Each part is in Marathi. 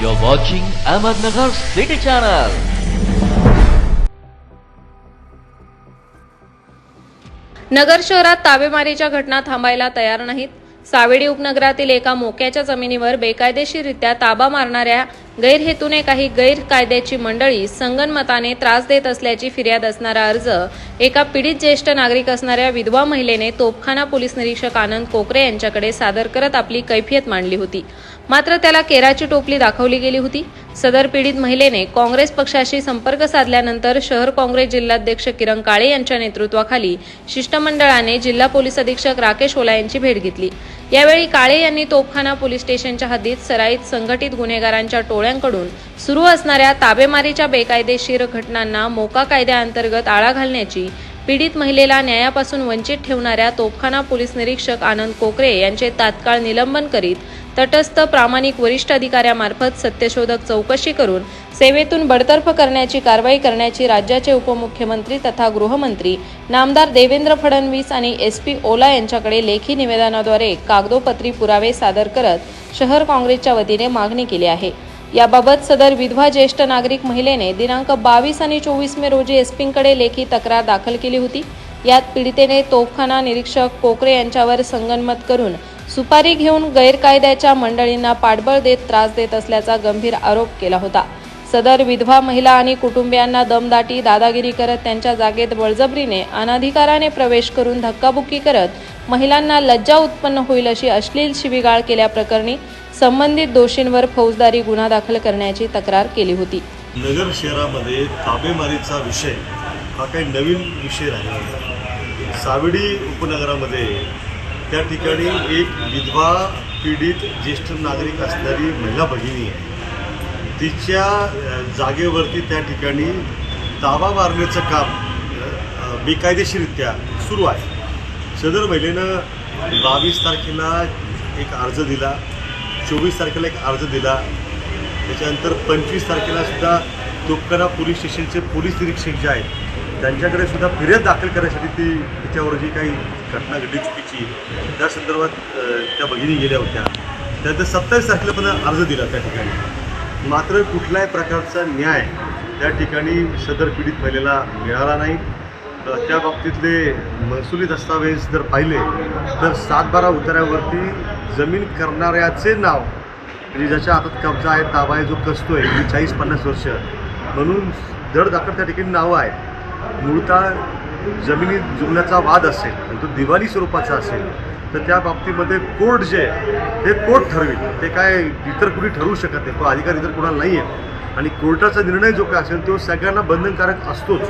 You're watching Ahmednagar City Channel. नगर शहरात ताबेमारीच्या घटना थांबायला तयार नाहीत सावेडी उपनगरातील एका मोक्याच्या जमिनीवर बेकायदेशीररित्या ताबा मारणाऱ्या गैरहेतूने काही गैरकायद्याची मंडळी संगनमताने त्रास देत असल्याची फिर्याद असणारा अर्ज एका पीडित ज्येष्ठ नागरिक असणाऱ्या विधवा महिलेने तोपखाना पोलीस निरीक्षक आनंद कोकरे यांच्याकडे सादर करत आपली कैफियत मांडली होती. मात्र त्याला केराची टोपली दाखवली गेली होती. सदर पीडित महिलेने काँग्रेस पक्षाशी संपर्क साधल्यानंतर शहर काँग्रेस जिल्हाध्यक्ष किरण काळे यांच्या नेतृत्वाखाली शिष्टमंडळाने जिल्हा पोलीस अधीक्षक राकेश ओला यांची भेट घेतली. यावेळी काळे यांनी तोपखाना पोलीस स्टेशनच्या हद्दीत सराईत संघटित गुन्हेगारांच्या टोळ्यांकडून सुरू असणाऱ्या ताबेमारीच्या बेकायदेशीर घटनांना मोका कायद्याअंतर्गत आळा घालण्याची पीडित महिलेला न्यायापासून वंचित ठेवणाऱ्या तोपखाना पोलीस निरीक्षक आनंद कोकरे यांचे तात्काळ निलंबन करीत तटस्थ प्रामाणिक वरिष्ठ अधिकाऱ्यामार्फत सत्यशोधक चौकशी करून सेवेतून बडतर्फ करण्याची कारवाई करण्याची राज्याचे उपमुख्यमंत्री तथा गृहमंत्री नामदार देवेंद्र फडणवीस आणि एस पी ओला यांच्याकडे लेखी निवेदनाद्वारे कागदोपत्री पुरावे सादर करत शहर काँग्रेसच्या वतीने मागणी केली आहे. याबाबत सदर विधवा ज्येष्ठ नागरिक महिलेने दिनांक बावीस आणि चोवीस मे रोजी एसपींकडे लेखी तक्रार दाखल केली होती. यात पीडितेने तोफखाना निरीक्षक कोकरे यांच्यावर संगनमत करून सुपारी घेऊन गैरकायद्याच्या मंडळींना पाठबळ देत त्रास देत असल्याचा गंभीर आरोप केला होता. सदर विधवा महिला आणि कुटुंबियांना दमदाटी दादागिरी करत त्यांच्या जागेत बळजबरीने अनाधिकाराने प्रवेश करून धक्काबुक्की करत महिलांना लज्जा उत्पन्न होईल अशी अश्लील शिबिगाळ केल्याप्रकरणी संबंधित दोषींवर फौजदारी गुन्हा दाखल करण्याची तक्रार केली होती. नगर शहरामध्ये ताबेमारीचा विषय हा काही नवीन विषय राहिला सावडी उपनगरामध्ये त्या ठिकाणी एक विधवा पीडित ज्येष्ठ नागरिक असणारी महिला भगिनी आहे. तिच्या जागेवरती त्या ठिकाणी ताबा मारण्याचं काम बेकायदेशीररित्या बेकायदेशीरित्या सुरू आहे. सदर महिलेनं बावीस तारखेला एक अर्ज दिला. चोवीस तारखेला एक अर्ज दिला. त्याच्यानंतर पंचवीस तारखेला सुद्धा तोपकाना पोलीस स्टेशनचे पोलीस निरीक्षक जे आहेत त्यांच्याकडे सुद्धा फिर्याद दाखल करण्यासाठी ती तिच्यावर जी काही घटना घडली चुकीची त्या संदर्भात त्या भगिनी गेल्या होत्या. त्यानंतर सत्तावीस तारखेला पण अर्ज दिला त्या ठिकाणी. मात्र कुठल्याही प्रकारचा न्याय त्या ठिकाणी सदर पीडित महिलेला मिळाला नाही. त्या बाबतीतले महसुली दस्तावेज जर पाहिले तर सातबारा उतार्यावरती जमीन करणाऱ्याचे नाव म्हणजे ज्याच्या हातात कब्जा आहे ताबा आहे जो आहे ही चाळीस पन्नास वर्ष. म्हणून दर दाखल त्या ठिकाणी नावं आहेत मूळतः जमिनी जुगण्याचा वाद असेल आणि तो दिवाळी स्वरूपाचा असेल तर त्या बाबतीमध्ये कोर्ट जे आहे ते कोर्ट ठरवेल. ते काय इतर कुणी ठरवू शकत नाही तो अधिकार इतर कोणाला नाही आहे आणि कोर्टाचा निर्णय जो काय असेल तो सगळ्यांना बंधनकारक असतोच.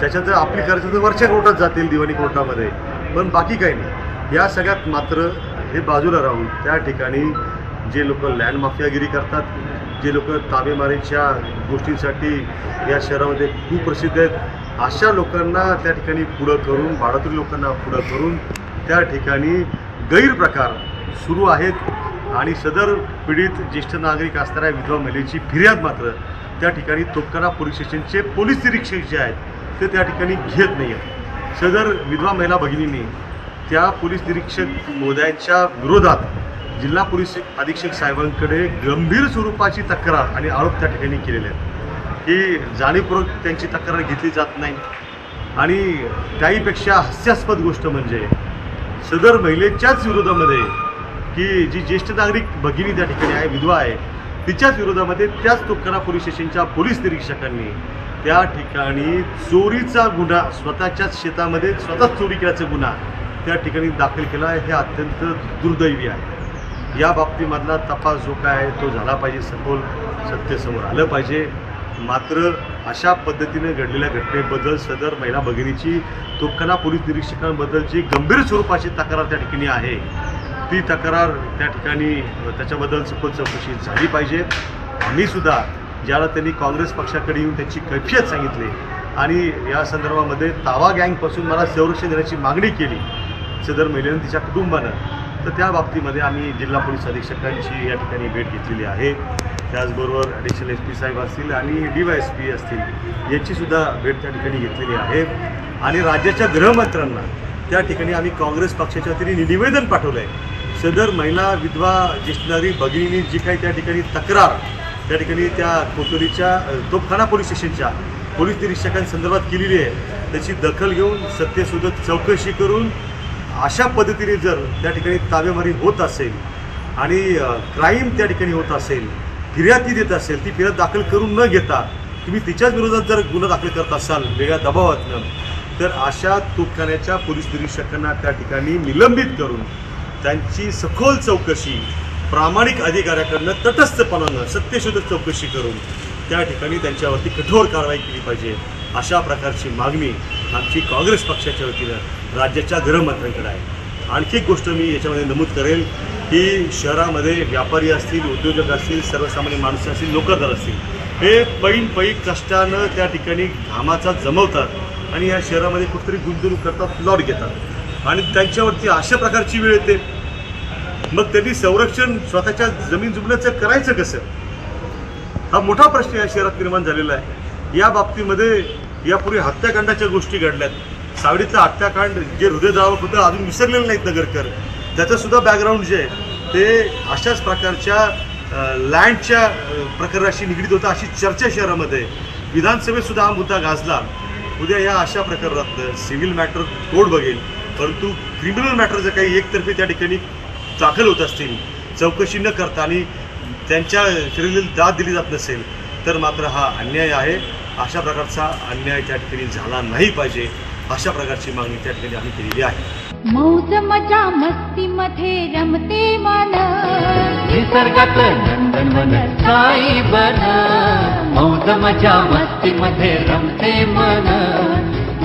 त्याच्यात आपली खर्च तर वरच्या कोर्टात जातील दिवाणी कोर्टामध्ये. पण बाकी काही नाही. या सगळ्यात मात्र हे बाजूला राहून त्या ठिकाणी जे लोक लँड माफियागिरी करतात जे लोक ताबेमारीच्या गोष्टींसाठी या शहरामध्ये खूप प्रसिद्ध आहेत अशा लोकांना त्या ठिकाणी पुढं करून भाडातून लोकांना पुढं करून त्या ठिकाणी गैरप्रकार सुरू आहेत. आणि सदर पीडित ज्येष्ठ नागरिक असणाऱ्या विधवा महिलेची फिर्याद मात्र त्या ठिकाणी तोपकाना पोलीस स्टेशनचे पोलीस निरीक्षक जे आहेत ते त्या ठिकाणी घेत नाही आहेत. सदर विधवा महिला भगिनींनी त्या पोलीस निरीक्षक मोदयांच्या विरोधात जिल्हा पोलीस अधीक्षक साहेबांकडे गंभीर स्वरूपाची तक्रार आणि आरोप त्या ठिकाणी केलेले आहेत. ही जाणीवपूर्वक त्यांची तक्रार घेतली जात नाही. आणि त्याहीपेक्षा हास्यास्पद गोष्ट म्हणजे सदर महिलेच्याच विरोधामध्ये की जी ज्येष्ठ नागरिक भगिनी त्या ठिकाणी आहे विधवा आहे तिच्याच विरोधामध्ये त्याच तोपखाना पोलीस स्टेशनच्या पोलीस निरीक्षकांनी त्या ठिकाणी चोरीचा गुन्हा स्वतःच्याच शेतामध्ये स्वतःच चोरी केल्याचा गुन्हा त्या ठिकाणी दाखल केला हे अत्यंत दुर्दैवी आहे. या बाबतीमधला तपास जो काय आहे तो झाला पाहिजे सखोल सत्यसमोर आलं पाहिजे. मात्र अशा पद्धतीने घडलेल्या घटनेबद्दल सदर महिला भगिनीची तोपखाना पोलीस निरीक्षकांबद्दलची गंभीर स्वरूपाची तक्रार त्या ठिकाणी आहे. ती तक्रार त्या ठिकाणी त्याच्याबद्दल सखोल चौकशी झाली पाहिजे. आम्ही सुद्धा ज्याला त्यांनी काँग्रेस पक्षाकडे येऊन त्यांची कैफियत सांगितली आणि या संदर्भामध्ये तावा गँगपासून मला संरक्षण देण्याची मागणी केली सदर महिलेनं तिच्या कुटुंबानं तर त्या बाबतीमध्ये आम्ही जिल्हा पोलीस अधीक्षकांची या ठिकाणी भेट घेतलेली आहे. त्याचबरोबर ॲडिशनल एस पी साहेब असतील आणि डी वाय एस पी असतील याचीसुद्धा भेट त्या ठिकाणी घेतलेली आहे. आणि राज्याच्या गृहमंत्र्यांना त्या ठिकाणी आम्ही काँग्रेस पक्षाच्या वतीने निवेदन पाठवलं आहे सदर महिला विधवा ज्येष्ठ नागरिक भगिनींनी जी काही त्या ठिकाणी तक्रार त्या ठिकाणी त्या कोतुरीच्या तोपखाना तोफखाना पोलीस स्टेशनच्या पोलीस निरीक्षकांसंदर्भात केलेली आहे. त्याची दखल घेऊन सत्यशोधक चौकशी करून अशा पद्धतीने जर त्या ठिकाणी ताबेमारी होत असेल आणि क्राईम त्या ठिकाणी होत असेल फिर्याद ती देत असेल ती फिर्याद दाखल करून न घेता तुम्ही तिच्याच विरोधात जर गुन्हा दाखल करत असाल वेगळ्या दबावातनं तर अशा तोफखान्याच्या पोलीस निरीक्षकांना त्या ठिकाणी निलंबित करून त्यांची सखोल चौकशी प्रामाणिक अधिकाऱ्याकडनं तटस्थपणानं सत्यशोधक चौकशी करून त्या ठिकाणी त्यांच्यावरती कठोर कारवाई केली पाहिजे अशा प्रकारची मागणी आमची काँग्रेस पक्षाच्या वतीनं राज्याच्या गृहमंत्र्यांकडे आहे. आणखी एक गोष्ट मी याच्यामध्ये नमूद करेल की शहरामध्ये व्यापारी असतील उद्योजक असतील सर्वसामान्य माणसं असतील नोकरदार असतील हे पैन पै कष्टानं त्या ठिकाणी घामाचा जमवतात आणि या शहरामध्ये कुठेतरी गुंतवणूक करतात प्लॉट घेतात. आणि त्यांच्यावरती अशा प्रकारची वेळ येते. मग त्यांनी संरक्षण स्वतःच्या जमीन जुमल्याचं करायचं कसं? हा मोठा प्रश्न या शहरात निर्माण झालेला आहे. या बाबतीमध्ये यापूर्वी हत्याकांडाच्या गोष्टी घडल्यात. सावडीतलं हत्याकांड जे हृदयद्रावक होतं अजून विसरलेलं नाहीत नगरकर. त्याचंसुद्धा बॅकग्राऊंड जे आहे ते अशाच प्रकारच्या लँडच्या प्रकरणाशी निगडीत होतं अशी चर्चा शहरामध्ये. विधानसभेत सुद्धा हा मुद्दा गाजला. उद्या या अशा प्रकरणात सिव्हिल मॅटर कोड बघेल. परंतु क्रिमिनल मॅटर जर काही एकतर्फी त्या ठिकाणी दाखल होत असतील चौकशी न करता आणि त्यांच्या शरीराला दाद दिली जात नसेल तर मात्र हा अन्याय आहे. अशा प्रकारचा अन्याय त्या ठिकाणी झाला नाही पाहिजे अशा प्रकारची मागणी त्या ठिकाणी आम्ही केलेली आहे. मौज मजा मस्ती मध्ये रमते मन. निसर्गात नंदनवन साई बन. मौज मजा मस्ती मध्ये रमते मन.